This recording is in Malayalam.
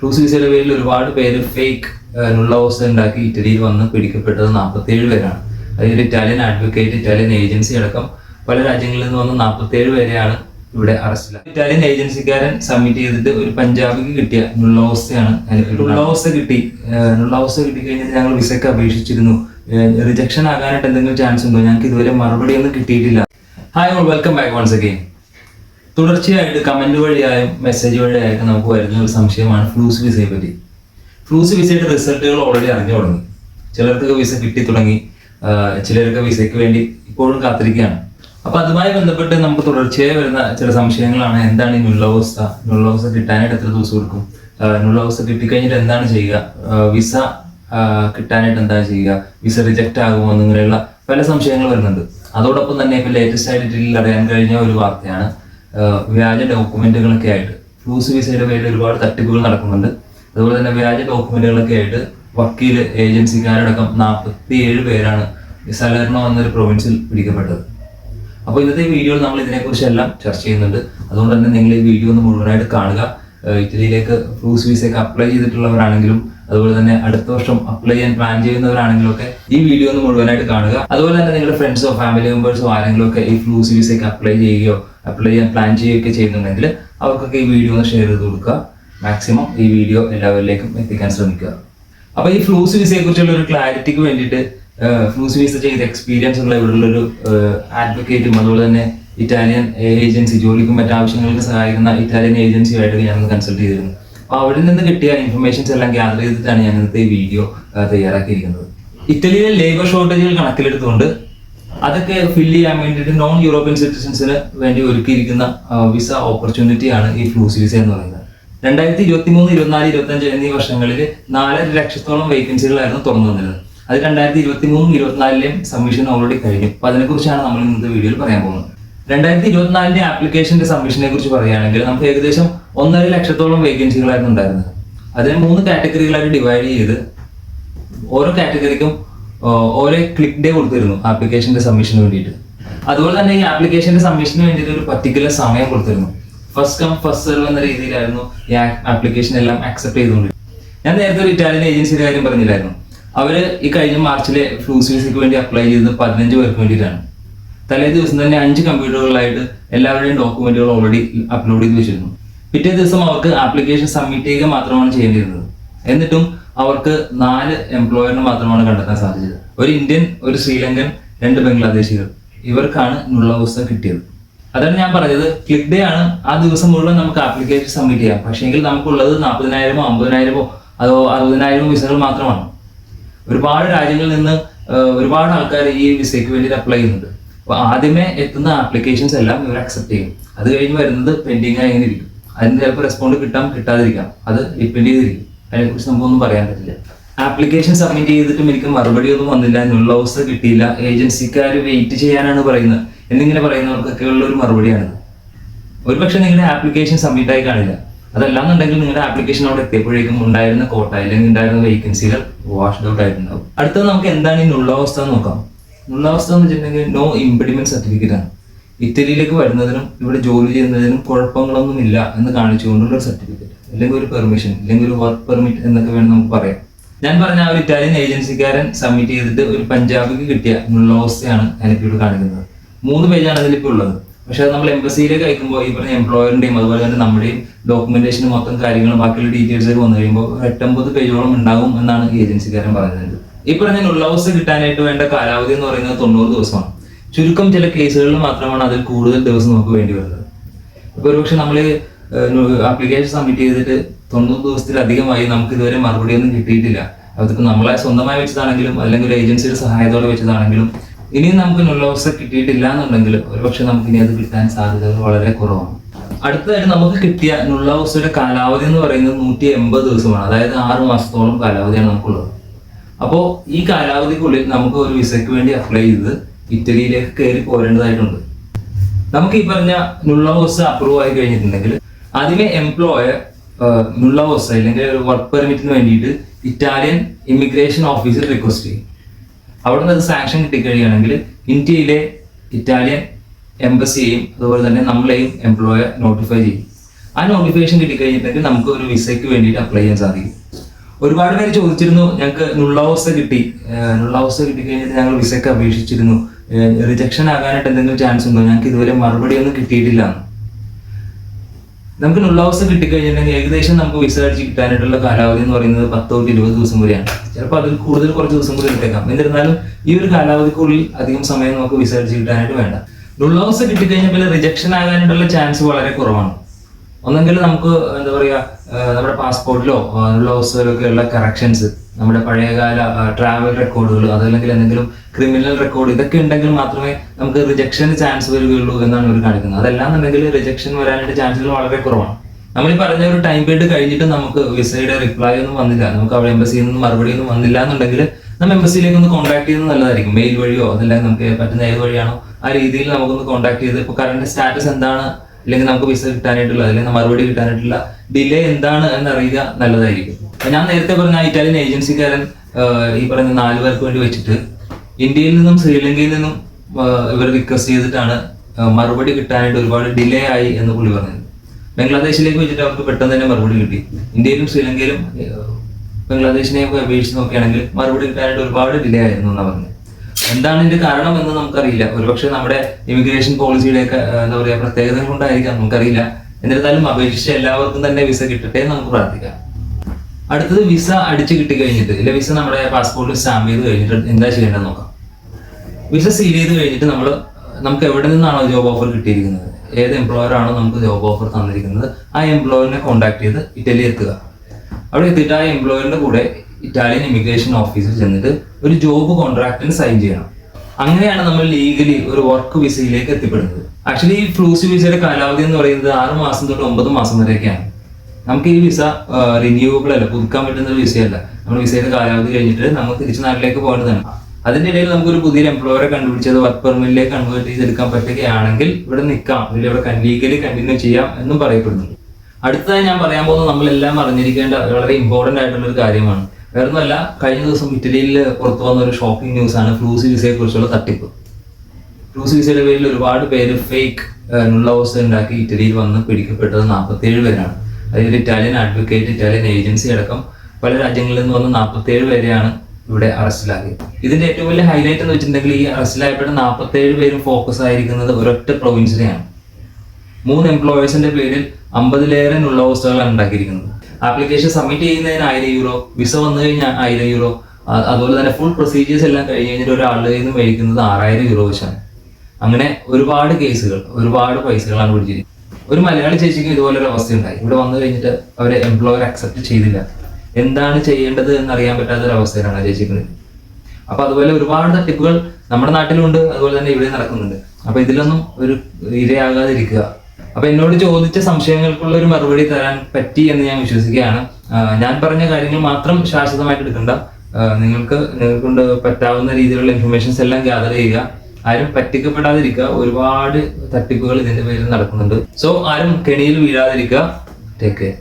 ക്രൂസ് വിസയുടെ പേരിൽ ഒരുപാട് പേര് ഫേക്ക് നുള്ള ഉണ്ടാക്കി ഇറ്റലിയിൽ വന്ന് പിടിക്കപ്പെട്ടത് നാൽപ്പത്തേഴ് പേരാണ്. അതായത് ഇറ്റാലിയൻ അഡ്വക്കേറ്റ് ഇറ്റാലിയൻ ഏജൻസി അടക്കം പല രാജ്യങ്ങളിൽ നിന്ന് വന്ന് നാൽപ്പത്തേഴ് പേരെയാണ് ഇവിടെ അറസ്റ്റിലായത് ഇറ്റാലിയൻ ഏജൻസിക്കാരൻ സബ്മിറ്റ് ചെയ്തിട്ട് ഒരു പഞ്ചാബിക്ക് കിട്ടിയ നുള്ളവസ്ഥയാണ് നുള്ളവസ്ഥ കിട്ടി. നുള്ളവസ്ഥ കിട്ടി കഴിഞ്ഞിട്ട് ഞങ്ങൾ വിസയ്ക്ക് അപേക്ഷിച്ചിരുന്നു. റിജക്ഷൻ ആകാനായിട്ട് എന്തെങ്കിലും ചാൻസ് ഉണ്ടോ? ഞങ്ങൾക്ക് ഇതുവരെ മറുപടി ഒന്നും കിട്ടിയിട്ടില്ല. Hi welcome back once again തുടർച്ചയായിട്ട് കമന്റ് വഴിയായും മെസ്സേജ് വഴിയായൊക്കെ നമുക്ക് വരുന്ന ഒരു സംശയമാണ് ഫ്ലൂസ് വിസയെ പറ്റി. ഫ്ലൂസ് വിസയുടെ റിസൾട്ടുകൾ ഓൾറെഡി അറിഞ്ഞു തുടങ്ങി. ചിലർക്ക് വിസ കിട്ടി തുടങ്ങി. ചിലർക്ക് വിസയ്ക്ക് വേണ്ടി ഇപ്പോഴും കാത്തിരിക്കുകയാണ്. അപ്പൊ അതുമായി ബന്ധപ്പെട്ട് നമുക്ക് തുടർച്ചയായി വരുന്ന ചില സംശയങ്ങളാണ്. എന്താണ് ഈ നുള്ളവസ്ഥ നുള്ളവസ്ഥ കിട്ടാനായിട്ട് എത്ര ദിവസം എടുക്കും? നുള്ളവസ്ഥ കിട്ടിക്കഴിഞ്ഞിട്ട് എന്താണ് ചെയ്യുക? വിസ കിട്ടാനായിട്ട് എന്താണ് ചെയ്യുക? വിസ റിജക്റ്റ് ആകുമോ? എന്നിങ്ങനെയുള്ള പല സംശയങ്ങൾ വരുന്നുണ്ട്. അതോടൊപ്പം തന്നെ ഇപ്പൊ ലേറ്റസ്റ്റ് ആയിട്ട് അറിയാൻ കഴിഞ്ഞ ഒരു വാർത്തയാണ്. വ്യാജ ഡോക്യുമെന്റുകളൊക്കെ ആയിട്ട്. ഫ്ലൂസ് വിസയുടെ പേരിൽ ഒരുപാട് തട്ടിപ്പുകൾ നടക്കുന്നുണ്ട്. അതുപോലെ തന്നെ വ്യാജ ഡോക്യുമെന്റുകളൊക്കെ ആയിട്ട് വക്കീൽ ഏജൻസിക്കാരടക്കം നാൽപ്പത്തി ഏഴ് പേരാണ് സലർണോ എന്നൊരു പ്രൊവിൻസിൽ പിടിക്കപ്പെട്ടത്. അപ്പോൾ ഇന്നത്തെ വീഡിയോയിൽ നമ്മൾ ഇതിനെക്കുറിച്ച് എല്ലാം ചർച്ച ചെയ്യുന്നുണ്ട്. അതുകൊണ്ട് തന്നെ നിങ്ങൾ ഈ വീഡിയോ ഒന്ന് മുഴുവനായിട്ട് കാണുക. ഇറ്റലിയിലേക്ക് ഫ്ലൂസ് വിസയൊക്കെ അപ്ലൈ ചെയ്തിട്ടുള്ളവരാണെങ്കിലും അതുപോലെ തന്നെ അടുത്ത വർഷം അപ്ലൈ ചെയ്യാൻ പ്ലാൻ ചെയ്യുന്നവരാണെങ്കിലൊക്കെ ഈ വീഡിയോ ഒന്ന് മുഴുവനായിട്ട് കാണുക. അതുപോലെ തന്നെ നിങ്ങളുടെ ഫ്രണ്ട്സോ ഫാമിലി മെമ്പേഴ്സോ ആരെങ്കിലും ഒക്കെ ഈ ഫ്ലൂ സീരീസൊക്കെ അപ്ലൈ ചെയ്യുകയോ അപ്ലൈ ചെയ്യാൻ പ്ലാൻ ചെയ്യുകയൊക്കെ ചെയ്യുന്നുണ്ടെങ്കിൽ അവർക്കൊക്കെ ഈ വീഡിയോ ഒന്ന് ഷെയർ ചെയ്ത് കൊടുക്കുക. മാക്സിമം ഈ വീഡിയോ എല്ലാവരിലേക്കും എത്തിക്കാൻ ശ്രമിക്കുക. അപ്പൊ ഈ ഫ്ലൂ വിസയെ കുറിച്ചുള്ള ഒരു ക്ലാരിറ്റിക്ക് വേണ്ടിയിട്ട് ഫ്ലൂ വിസ ചെയ്ത എക്സ്പീരിയൻസ് ഉള്ള ഇവിടെയുള്ള ഒരു അഡ്വക്കേറ്റും അതുപോലെ തന്നെ ഇറ്റാലിയൻ ഏജൻസി ജോലിക്കും മറ്റാവശ്യങ്ങൾക്ക് സഹായിക്കുന്ന ഇറ്റാലിയൻ ഏജൻസിയുമായിട്ട് ഞാൻ കൺസൾട്ട് ചെയ്തിരുന്നു. അപ്പൊ അവിടെ നിന്ന് കിട്ടിയ ഇൻഫർമേഷൻസ് എല്ലാം ഗ്യാദർ ചെയ്തിട്ടാണ് ഞാൻ ഇന്നത്തെ വീഡിയോ തയ്യാറാക്കിയിരിക്കുന്നത്. ഇറ്റലിയിലെ ലേബർ ഷോർട്ടേജുകൾ കണക്കിലെടുത്തുകൊണ്ട് അതൊക്കെ ഫില്ല് ചെയ്യാൻ വേണ്ടിയിട്ട് നോൺ യൂറോപ്യൻ സിറ്റിസൺസിന് വേണ്ടി ഒരുക്കിയിരിക്കുന്ന വിസ ഓപ്പർച്യൂണിറ്റിയാണ് ഈ ഫ്ലൂസ് വിസ എന്ന് പറയുന്നത്. രണ്ടായിരത്തി ഇരുപത്തി മൂന്ന് ഇരുപത്തിനാല് ഇരുപത്തഞ്ച് എന്നീ വർഷങ്ങളിൽ നാലര ലക്ഷത്തോളം വേക്കൻസികളായിരുന്നു തുറന്നു വന്നിരുന്നത് അത് രണ്ടായിരത്തി ഇരുപത്തി മൂന്ന് ഇരുപത്തിനാലിലെയും സബ്മിഷൻ ഓൾറെഡി കഴിഞ്ഞു. അപ്പൊ അതിനെക്കുറിച്ചാണ് നമ്മൾ ഇന്നത്തെ വീഡിയോയിൽ പറയാൻ പോകുന്നത്. രണ്ടായിരത്തി ഇരുപത്തിനാലിന്റെ ആപ്ലിക്കേഷന്റെ സബ്മിഷനെ കുറിച്ച് പറയുകയാണെങ്കിൽ നമുക്ക് ഏകദേശം ഒന്നര ലക്ഷത്തോളം വേക്കൻസികളായിരുന്നു ഉണ്ടായിരുന്നത്. അതിനെ മൂന്ന് കാറ്റഗറികളായിട്ട് ഡിവൈഡ് ചെയ്ത് ഓരോ കാറ്റഗറിക്കും ഓരോ ക്ലിക്ക് ഡേ കൊടുത്തിരുന്നു ആപ്ലിക്കേഷന്റെ സബ്മിഷന് വേണ്ടിയിട്ട്. അതുപോലെ തന്നെ ഈ ആപ്ലിക്കേഷന്റെ സബ്മിഷന് വേണ്ടിയിട്ട് ഒരു പർട്ടിക്കുലർ സമയം കൊടുത്തിരുന്നു. ഫസ്റ്റ് കം ഫസ്റ്റ് സെർവ് എന്ന രീതിയിലായിരുന്നു ഈ ആപ്ലിക്കേഷൻ എല്ലാം അക്സെപ്റ്റ് ചെയ്തുകൊണ്ട് ഞാൻ നേരത്തെ ഒരു ഇറ്റാലിയൻ ഏജൻസിയുടെ കാര്യം പറഞ്ഞില്ലായിരുന്നു. അവർ ഈ കഴിഞ്ഞ മാർച്ചിലെ ഫ്ലൂസ് വിസയ്ക്ക് വേണ്ടി അപ്ലൈ ചെയ്തത് പതിനഞ്ച് പേർക്ക് വേണ്ടിയിട്ടാണ്. തലേ ദിവസം തന്നെ അഞ്ച് കമ്പ്യൂട്ടറുകളായിട്ട് എല്ലാവരുടെയും ഡോക്യുമെന്റുകൾ ഓൾറെഡി അപ്ലോഡ് ചെയ്ത് വെച്ചിരുന്നു. പിറ്റേ ദിവസം അവർക്ക് ആപ്ലിക്കേഷൻ സബ്മിറ്റ് ചെയ്യുക മാത്രമാണ് ചെയ്യേണ്ടിയിരുന്നത്. എന്നിട്ടും അവർക്ക് നാല് എംപ്ലോയറിനെ മാത്രമാണ് കണ്ടെത്താൻ സാധിച്ചത്. ഒരു ഇന്ത്യൻ ഒരു ശ്രീലങ്കൻ രണ്ട് ബംഗ്ലാദേശികൾ. ഇവർക്കാണ് നുള്ള ദിവസം കിട്ടിയത്. അതാണ് ഞാൻ പറഞ്ഞത്. ക്ലിക്ക് ഡേ ആണ്. ആ ദിവസം മുഴുവൻ നമുക്ക് ആപ്ലിക്കേഷൻ സബ്മിറ്റ് ചെയ്യാം. പക്ഷേങ്കിൽ നമുക്കുള്ളത് നാൽപ്പതിനായിരമോ അമ്പതിനായിരമോ അതോ അറുപതിനായിരമോ വിസകൾ മാത്രമാണ്. ഒരുപാട് രാജ്യങ്ങളിൽ നിന്ന് ഒരുപാട് ആൾക്കാർ ഈ വിസയ്ക്ക് വേണ്ടി അപ്ലൈ ചെയ്യുന്നുണ്ട്. അപ്പോൾ ആദ്യമേ എത്തുന്ന ആപ്ലിക്കേഷൻസ് എല്ലാം ഇവർ അക്സെപ്റ്റ് ചെയ്യും. അത് കഴിഞ്ഞ് വരുന്നത് പെൻഡിങ് ആയി ഇങ്ങനെ ഇരിക്കും. അതിന് ചിലപ്പോൾ റെസ്പോണ്ട് കിട്ടാം കിട്ടാതിരിക്കാം. അത് ഡിപ്പെൻഡ് ചെയ്തിരിക്കും. അതിനെക്കുറിച്ച് നമുക്കൊന്നും പറയാൻ പറ്റില്ല. ആപ്ലിക്കേഷൻ സബ്മിറ്റ് ചെയ്തിട്ടും എനിക്ക് മറുപടി ഒന്നും വന്നില്ല. നുള്ള അവസ്ഥ കിട്ടിയില്ല. ഏജൻസിക്കാർ വെയിറ്റ് ചെയ്യാനാണ് പറയുന്നത്. എന്നിങ്ങനെ പറയുന്നവർക്കൊക്കെ ഉള്ള ഒരു മറുപടിയാണ്. ഒരുപക്ഷെ നിങ്ങളുടെ ആപ്ലിക്കേഷൻ സബ്മിറ്റ് ആയി കാണില്ല. അതല്ലാന്നുണ്ടെങ്കിൽ നിങ്ങളുടെ ആപ്ലിക്കേഷൻ അവിടെ എത്തിയപ്പോഴേക്കും ഉണ്ടായിരുന്ന കോട്ട അല്ലെങ്കിൽ ഉണ്ടായിരുന്ന വേക്കൻസികൾ വാഷ്ഡ് ഔട്ട് ആയിട്ടുണ്ടാവും. അടുത്തത് നമുക്ക് എന്താണ് ഈ നുള്ളാവസ്ഥ നോക്കാം. നുള്ളാവസ്ഥ എന്ന് വെച്ചിട്ടുണ്ടെങ്കിൽ നോ ഇംപ്ലിമെന്റ് സർട്ടിഫിക്കറ്റ് ആണ്. ഇറ്റലിയിലേക്ക് വരുന്നതിനും ഇവിടെ ജോലി ചെയ്യുന്നതിനും കുഴപ്പങ്ങളൊന്നും ഇല്ല എന്ന് കാണിച്ചുകൊണ്ടുള്ള ഒരു സർട്ടിഫിക്കറ്റ് അല്ലെങ്കിൽ ഒരു പെർമിഷൻ അല്ലെങ്കിൽ ഒരു വർക്ക് പെർമിറ്റ് എന്നൊക്കെ വേണം നമുക്ക് പറയാം ഞാൻ പറഞ്ഞ ആ ഒരു ഇറ്റാലിയൻ ഏജൻസിക്കാരൻ സബ്മിറ്റ് ചെയ്തിട്ട് ഒരു പഞ്ചാബിക്ക് കിട്ടിയ നുള്ളാവസ്ഥയാണ് ഞാനിപ്പോൾ ഇവിടെ കാണിക്കുന്നത്. മൂന്ന് പേജാണ് അതിലിപ്പോൾ ഉള്ളത്. പക്ഷെ അത് നമ്മൾ എംബസിയിലേക്ക് അയക്കുമ്പോൾ ഈ പറഞ്ഞ എംപ്ലോയറിന്റെയും അതുപോലെ തന്നെ നമ്മുടെയും ഡോക്യുമെന്റേഷൻ മൊത്തം കാര്യങ്ങളും ബാക്കിയുള്ള ഡീറ്റെയിൽസ് ഒക്കെ വന്നു കഴിയുമ്പോൾ എട്ടൊമ്പത് പേജോളം ഉണ്ടാകും എന്നാണ് ഏജൻസിക്കാരൻ പറയുന്നത്. ഈ പറഞ്ഞ നുള്ളൗസ് കിട്ടാനായിട്ട് വേണ്ട കാലാവധി എന്ന് പറയുന്നത് തൊണ്ണൂറ് ദിവസമാണ്. ചുരുക്കം ചില കേസുകളിൽ മാത്രമാണ് അതിൽ കൂടുതൽ ദിവസം നമുക്ക് വേണ്ടി വരുന്നത്. ഇപ്പൊ ഒരുപക്ഷെ നമ്മൾ ആപ്ലിക്കേഷൻ സബ്മിറ്റ് ചെയ്തിട്ട് തൊണ്ണൂറ് ദിവസത്തിലധികമായി നമുക്ക് ഇതുവരെ മറുപടി ഒന്നും കിട്ടിയിട്ടില്ല. അതൊക്കെ നമ്മളെ സ്വന്തമായി വെച്ചതാണെങ്കിലും അല്ലെങ്കിൽ ഒരു ഏജൻസിയുടെ സഹായത്തോടെ വെച്ചതാണെങ്കിലും ഇനിയും നമുക്ക് നുള്ളവസ്ഥ കിട്ടിയിട്ടില്ല എന്നുണ്ടെങ്കിൽ ഒരുപക്ഷെ നമുക്ക് ഇനി അത് കിട്ടാൻ സാധ്യതകൾ വളരെ കുറവാണ്. അടുത്തതായിട്ട് നമുക്ക് കിട്ടിയ നുള്ളവസ്ഥയുടെ കാലാവധി എന്ന് പറയുന്നത് നൂറ്റി എൺപത് ദിവസമാണ്. അതായത് ആറ് മാസത്തോളം കാലാവധിയാണ് നമുക്കുള്ളത്. അപ്പോൾ ഈ കാലാവധിക്കുള്ളിൽ നമുക്ക് ഒരു വിസയ്ക്ക് വേണ്ടി അപ്ലൈ ചെയ്ത് ഇറ്റലിയിലേക്ക് കയറി പോരേണ്ടതായിട്ടുണ്ട്. നമുക്ക് ഈ പറഞ്ഞ നുള്ളവസ്ഥ അപ്രൂവ് ആയി കഴിഞ്ഞിട്ടുണ്ടെങ്കിൽ അതിലെ എംപ്ലോയർ നുള്ളവസ്ഥ അല്ലെങ്കിൽ വർക്ക് പെർമിറ്റിന് വേണ്ടിയിട്ട് ഇറ്റാലിയൻ ഇമിഗ്രേഷൻ ഓഫീസിൽ റിക്വസ്റ്റ് ചെയ്യും. അവിടെ നിന്ന് അത് സാങ്ഷൻ കിട്ടിക്കഴിയുകയാണെങ്കിൽ ഇന്ത്യയിലെ ഇറ്റാലിയൻ എംബസിയെയും അതുപോലെ തന്നെ നമ്മളെയും എംപ്ലോയർ നോട്ടിഫൈ ചെയ്യും. ആ നോട്ടിഫിക്കേഷൻ കിട്ടിക്കഴിഞ്ഞിട്ടുണ്ടെങ്കിൽ നമുക്ക് ഒരു വിസയ്ക്ക് വേണ്ടിയിട്ട് അപ്ലൈ ചെയ്യാൻ സാധിക്കും. ഒരുപാട് പേര് ചോദിച്ചിരുന്നു ഞങ്ങൾക്ക് നുള്ളവസ്ഥ കിട്ടി. നുള്ളവസ്ഥ കിട്ടിക്കഴിഞ്ഞിട്ട് ഞങ്ങൾ വിസയ്ക്ക് അപേക്ഷിച്ചിരുന്നു. റിജക്ഷൻ ആകാനായിട്ട് എന്തെങ്കിലും ചാൻസ് ഉണ്ടോ? ഞങ്ങൾക്ക് ഇതുവരെ മറുപടി ഒന്നും കിട്ടിയിട്ടില്ല. നമുക്ക് നുള്ളാവസ്ഥ കിട്ടിക്കഴിഞ്ഞിട്ടുണ്ടെങ്കിൽ ഏകദേശം നമുക്ക് വിസ അടിച്ച് കിട്ടാനായിട്ടുള്ള കാലാവധി എന്ന് പറയുന്നത് പത്തോ ഇരുപത് ദിവസം വരെയാണ് ചിലപ്പോൾ അതിൽ കൂടുതൽ കുറച്ച് ദിവസം കൂടി എടുത്തേക്കാം. എന്നിരുന്നാലും ഈ ഒരു കാലാവധിക്കുള്ളിൽ അധികം സമയം നമുക്ക് വിസ അടിച്ച് കിട്ടാനായിട്ട് വേണ്ട. നുള്ളാവസ്ഥ കിട്ടിക്കഴിഞ്ഞാൽ പിന്നെ റിജക്ഷൻ ആകാനായിട്ടുള്ള ചാൻസ് വളരെ കുറവാണ്. ഒന്നെങ്കിൽ നമുക്ക് എന്താ പറയുക നമ്മുടെ പാസ്പോർട്ടിലോ നുള്ളാവസ്ഥയിലൊക്കെ ഉള്ള കറക്ഷൻസ് നമ്മുടെ പഴയകാല ട്രാവൽ റെക്കോർഡുകൾ അതല്ലെങ്കിൽ എന്തെങ്കിലും ക്രിമിനൽ റെക്കോർഡ് ഇതൊക്കെ ഉണ്ടെങ്കിൽ മാത്രമേ നമുക്ക് റിജക്ഷൻ ചാൻസ് വരികയുള്ളൂ എന്നാണ് ഇവർ കാണിക്കുന്നത്. അതല്ലാന്നുണ്ടെങ്കിൽ റിജക്ഷൻ വരാനുള്ള ചാൻസുകൾ വളരെ കുറവാണ്. നമ്മൾ ഈ പറഞ്ഞ ഒരു ടൈം പീരീഡ് കഴിഞ്ഞിട്ട് നമുക്ക് വിസയുടെ റിപ്ലൈ ഒന്നും വന്നില്ല. നമുക്ക് അവിടെ എംബസിയിൽ നിന്ന് മറുപടി ഒന്നും വന്നില്ല എന്നുണ്ടെങ്കിൽ നമ്മൾ എംബസിയിലേക്ക് ഒന്ന് കോൺടാക്ട് ചെയ്യുന്നത് നല്ലതായിരിക്കും. മെയിൽ വഴിയോ അതല്ലെങ്കിൽ നമുക്ക് പറ്റുന്ന ഏത് വഴിയാണോ ആ രീതിയിൽ നമുക്കൊന്ന് കോൺടാക്ട് ചെയ്ത് ഇപ്പോൾ കറണ്ട് സ്റ്റാറ്റസ് എന്താണ്? അല്ലെങ്കിൽ നമുക്ക് വിസ കിട്ടാനായിട്ടുള്ള അല്ലെങ്കിൽ മറുപടി കിട്ടാനായിട്ടുള്ള ഡിലേ എന്താണ് എന്നറിയുക നല്ലതായിരിക്കും. ഞാൻ നേരത്തെ പറഞ്ഞ ഇറ്റാലിയൻ ഏജൻസിക്കാരൻ ഈ പറയുന്ന നാല് പേർക്ക് വേണ്ടി വെച്ചിട്ട് ഇന്ത്യയിൽ നിന്നും ശ്രീലങ്കയിൽ നിന്നും ഇവർ റിക്വസ്റ്റ് ചെയ്തിട്ടാണ് മറുപടി കിട്ടാനായിട്ട് ഒരുപാട് ഡിലേ ആയി എന്ന് പുള്ളി പറഞ്ഞത്. ബംഗ്ലാദേശിലേക്ക് വെച്ചിട്ട് അവർക്ക് പെട്ടെന്ന് തന്നെ മറുപടി കിട്ടി. ഇന്ത്യയിലും ശ്രീലങ്കയിലും ബംഗ്ലാദേശിനെയൊക്കെ അപേക്ഷിച്ച് നോക്കുകയാണെങ്കിൽ മറുപടി കിട്ടാനായിട്ട് ഒരുപാട് ഡിലേ ആയിരുന്നു എന്നാണ് പറഞ്ഞത്. എന്താണ് ഇതിന്റെ കാരണം എന്ന് നമുക്കറിയില്ല. ഒരുപക്ഷെ നമ്മുടെ ഇമിഗ്രേഷൻ പോളിസിയുടെ ഒക്കെ എന്താ പറയുക പ്രത്യേകത കൊണ്ടായിരിക്കാം നമുക്കറിയില്ല. എന്നിരുന്നാലും അപേക്ഷിച്ച എല്ലാവർക്കും തന്നെ വിസ കിട്ടട്ടെ എന്ന് നമുക്ക് പ്രാർത്ഥിക്കാം. അടുത്തത് വിസ അടിച്ചു കിട്ടി കഴിഞ്ഞിട്ട് ഇല്ല വിസ നമ്മുടെ പാസ്പോർട്ടിൽ സ്റ്റാമ്പ് ചെയ്ത് കഴിഞ്ഞിട്ട് എന്താ ചെയ്യേണ്ടത് നോക്കാം. വിസ സീൽ ചെയ്ത് കഴിഞ്ഞിട്ട് നമ്മൾ നമുക്ക് എവിടെ നിന്നാണോ ജോബ് ഓഫർ കിട്ടിയിരിക്കുന്നത്? ഏത് എംപ്ലോയർ ആണോ നമുക്ക് ജോബ് ഓഫർ തന്നിരിക്കുന്നത്? ആ എംപ്ലോയറിനെ കോൺടാക്ട് ചെയ്ത് ഇറ്റലി എത്തുക. അവിടെ എത്തിയിട്ട് ആ എംപ്ലോയറിന്റെ കൂടെ ഇറ്റാലിയൻ ഇമിഗ്രേഷൻ ഓഫീസിൽ ചെന്നിട്ട് ഒരു ജോബ് കോൺട്രാക്റ്റിന് സൈൻ ചെയ്യണം. അങ്ങനെയാണ് നമ്മൾ ലീഗലി ഒരു വർക്ക് വിസയിലേക്ക് എത്തിപ്പെടുന്നത്. ആക്ച്വലി ഈ ഫ്ലൂസി വിസയുടെ കാലാവധി എന്ന് പറയുന്നത് ആറ് മാസം തൊട്ട് ഒമ്പത് മാസം വരെയൊക്കെയാണ്. നമുക്ക് ഈ വിസ റിന്യൂവബിൾ അല്ല പുതുക്കാൻ പറ്റുന്ന ഒരു വിസയല്ല നമ്മൾ വിസയുടെ കാലാവധി കഴിഞ്ഞിട്ട് നമുക്ക് തിരിച്ച് നാട്ടിലേക്ക് പോകേണ്ടതാണ് അതിന്റെ ഇടയിൽ നമുക്ക് ഒരു പുതിയ എംപ്ലോയറെ കണ്ടുപിടിച്ചത് വർക്ക് പെർമിറ്റിലേക്ക് കൺവേർട്ട് ചെയ്തെടുക്കാൻ പറ്റുകയാണെങ്കിൽ ഇവിടെ നിൽക്കാം. അല്ലെങ്കിൽ ഇവിടെ ലീഗലി കണ്ടിന്യൂ ചെയ്യാം എന്നും പറയപ്പെടുന്നു. അടുത്തതായി ഞാൻ പറയാൻ പോകുന്നത് നമ്മളെല്ലാം അറിഞ്ഞിരിക്കേണ്ട വളരെ ഇമ്പോർട്ടന്റ് ആയിട്ടുള്ള ഒരു കാര്യമാണ്. വേറൊന്നുമല്ല കഴിഞ്ഞ ദിവസം ഇറ്റലിയിൽ പുറത്തു വന്ന ഒരു ഷോക്കിംഗ് ന്യൂസ് ആണ് ഫ്ലൂസി വിസയെ കുറിച്ചുള്ള തട്ടിപ്പ്. ഫ്ലൂസി വിസയുടെ പേരിൽ ഒരുപാട് പേര് ഫേക്ക് നുള്ളവസ്ഥ ഉണ്ടാക്കി ഇറ്റലിയിൽ വന്ന് പിടിക്കപ്പെട്ടത് നാൽപ്പത്തേഴ് പേരാണ്. അതായത് ഇറ്റാലിയൻ അഡ്വക്കേറ്റ് ഇറ്റാലിയൻ ഏജൻസി അടക്കം പല രാജ്യങ്ങളിൽ നിന്ന് വന്ന് നാൽപ്പത്തേഴ് പേരെയാണ് ഇവിടെ അറസ്റ്റിലാക്കിയത് ഇതിന്റെ ഏറ്റവും വലിയ ഹൈലൈറ്റ് എന്ന് വെച്ചിട്ടുണ്ടെങ്കിൽ ഈ അറസ്റ്റിലായപ്പെട്ട നാൽപ്പത്തേഴ് പേരും ഫോക്കസ് ആയിരിക്കുന്നത് ഒരൊറ്റ പ്രൊവിൻസിനെയാണ് മൂന്ന് എംപ്ലോയേഴ്സിന്റെ പേരിൽ അമ്പതിലേറെ നുള്ളവസ്ഥകളാണ് ഉണ്ടാക്കിയിരിക്കുന്നത്. ആപ്ലിക്കേഷൻ സബ്മിറ്റ് ചെയ്യുന്നതിന് ആയിരം യൂറോ വിസ വന്നു കഴിഞ്ഞാൽ ആയിരം യൂറോ അതുപോലെ തന്നെ ഫുൾ പ്രൊസീജിയേഴ്സ് എല്ലാം കഴിഞ്ഞ് കഴിഞ്ഞിട്ട് ഒരാളുടെ കയ്യിൽ നിന്ന് മേടിക്കുന്നത് ആറായിരം യൂറോ വെച്ചാണ്. അങ്ങനെ ഒരുപാട് കേസുകൾ ഒരുപാട് പൈസകളാണ് പിടിച്ചിരിക്കുന്നത്. ഒരു മലയാളി ചേച്ചിക്ക് ഇതുപോലൊരു അവസ്ഥ ഉണ്ടായി ഇവിടെ വന്നു കഴിഞ്ഞിട്ട് അവരെ എംപ്ലോയർ അക്സെപ്റ്റ് ചെയ്തില്ല. എന്താണ് ചെയ്യേണ്ടത് എന്നറിയാൻ പറ്റാത്ത ഒരു അവസ്ഥയിലാണ് ആ ചേച്ചിക്ക് അപ്പൊ അതുപോലെ ഒരുപാട് തട്ടിപ്പുകൾ നമ്മുടെ നാട്ടിലുണ്ട് അതുപോലെ തന്നെ ഇവിടെ നടക്കുന്നുണ്ട്. അപ്പൊ ഇതിലൊന്നും ഒരു ഇരയാകാതിരിക്കുക. അപ്പൊ എന്നോട് ചോദിച്ച സംശയങ്ങൾക്കുള്ള ഒരു മറുപടി തരാൻ പറ്റി എന്ന് ഞാൻ വിശ്വസിക്കുകയാണ്. ഞാൻ പറഞ്ഞ കാര്യങ്ങൾ മാത്രം ശാശ്വതമായിട്ട് എടുക്കണ്ട. നിങ്ങൾക്ക് നിങ്ങൾക്കൊണ്ട് പറ്റാവുന്ന രീതിയിലുള്ള ഇൻഫർമേഷൻസ് എല്ലാം ഗ്യാദർ ചെയ്യുക. ആരും പറ്റിക്കപ്പെടാതിരിക്കുക. ഒരുപാട് തട്ടിപ്പുകൾ ഇതിന്റെ പേരിൽ നടക്കുന്നുണ്ട്. സോ ആരും കെണിയിൽ വീഴാതിരിക്കുക. Take care